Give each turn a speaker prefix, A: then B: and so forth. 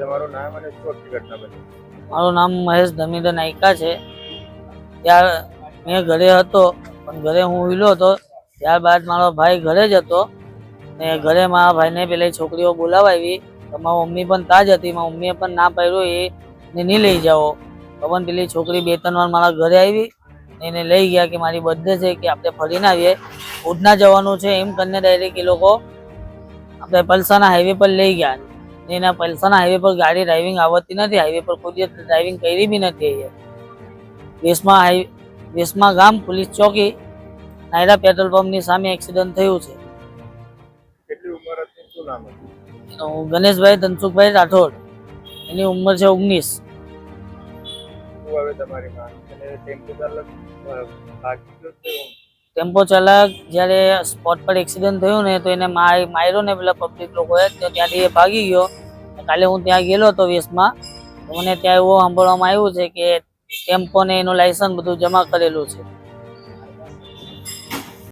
A: તમારું નામ અને આખી ઘટના બની.
B: મારું નામ મહેશ ધમીદર નાયકા છે. ત્યાર મેં ઘરે હતો, પણ ઘરે હું વિલો હતો. ત્યારબાદ મારો ભાઈ ઘરે જ હતો. ને ઘરે મારા ભાઈને પેલી છોકરીઓ બોલાવાવી તો મારી મમ્મી પણ તાજ હતી. મારી મમ્મીએ પણ ના પાડ્યો, એ ને નહીં લઈ જાઓ. તો પણ પેલી છોકરી બે ત્રણ વાર મારા ઘરે આવી એને લઈ ગયા કે મારી બર્થડે છે, કે આપણે ફરીને આવીએ. ઉડના જવાનું છે એમ કરીને ડાયરેક્ટ એ લોકો આપણે પલસાના હાઈવે પર લઈ ગયા. એના પલસાના હાઈવે પર ગાડી ડ્રાઇવિંગ આવતી નથી. હાઈવે પર કોઈ દિવસ ડ્રાઇવિંગ કરી બી નથી વેસમાં હાઈ વેસમાં ગામ પોલીસ ચોકી નાયરા પેટ્રોલ પંપની સામે એક્સિડન્ટ થયું છે. ગણેશભાઈ ધનસુખભાઈ રાઠોડ. એની ઉંમર છે ઓગણીસ.
A: તમારી ટેમ્પો ચાલક
B: જ્યારે સ્પોટ પર એક્સિડન્ટ થયું ને તો એને માર્યો ને પેલા પબ્લિક લોકોએ, તો ત્યાંથી એ ભાગી ગયો. કાલે હું ત્યાં ગયેલો હતો વેસમાં મને ત્યાં એવું સાંભળવામાં આવ્યું છે કે ટેમ્પો ને એનું લાયસન્સ બધું જમા કરેલું છે.